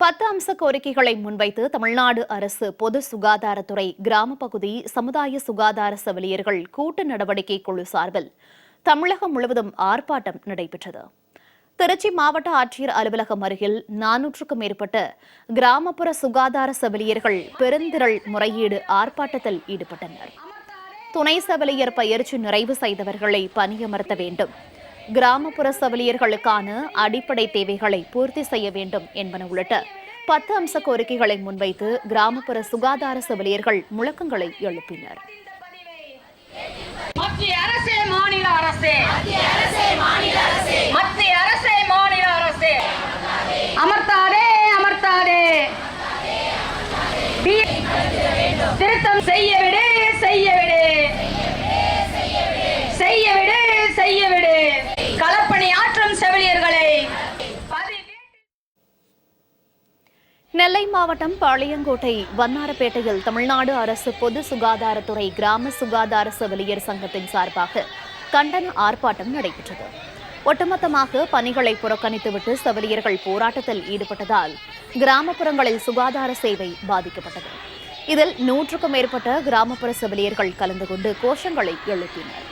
பத்து அம்ச கோரிக்கைகளை முன்வைத்து தமிழ்நாடு அரசு பொது சுகாதாரத்துறை கிராம பகுதி சமுதாய சுகாதார செவிலியர்கள் கூட்டு நடவடிக்கை குழு சார்பில் தமிழகம் முழுவதும் ஆர்ப்பாட்டம் நடைபெற்றது. திருச்சி மாவட்ட ஆட்சியர் அலுவலகம் அருகில் நானூற்றுக்கும் மேற்பட்ட கிராமப்புற சுகாதார செவிலியர்கள் பெருந்திரள் முறையீடு ஆர்ப்பாட்டத்தில் ஈடுபட்டனர். துணை செவிலியர் பயிற்சி நிறைவு செய்தவர்களை பணியமர்த்த வேண்டும். கிராமப்புற செவிலியர்களுக்கான அடிப்படை தேவைகளை பூர்த்தி செய்ய வேண்டும் என்பன உள்ளிட்ட பத்து அம்ச கோரிக்கைகளை முன்வைத்து கிராமப்புற சுகாதார செவிலியர்கள் முழக்கங்களை எழுப்பினர். மத்திய அரசே மாநில அரசே. மத்திய அரசே மாநில அரசே. அமர்த்தாதே அமர்த்தாதே. டி- திருத்தம் செய்ய விடு செய்ய விடு செய்ய விடு செய்ய விடு களப்பணி ஆற்றும் செவிலியர்களை பதிவு நெல்லை மாவட்டம் பாளையங்கோட்டை வண்ணாரப்பேட்டையில் தமிழ்நாடு அரசு பொது சுகாதாரத்துறை கிராம சுகாதார செவிலியர் சங்கத்தின் சார்பாக கண்டன ஆர்ப்பாட்டம் நடைபெற்றது. ஒட்டுமொத்தமாக பணிகளை புறக்கணித்துவிட்டு செவிலியர்கள் போராட்டத்தில் ஈடுபட்டதால் கிராமப்புறங்களில் சுகாதார சேவை பாதிக்கப்பட்டது. இதில் நூற்றுக்கும் மேற்பட்ட கிராமப்புற செவிலியர்கள் கலந்து கொண்டு கோஷங்களை எழுப்பினர்.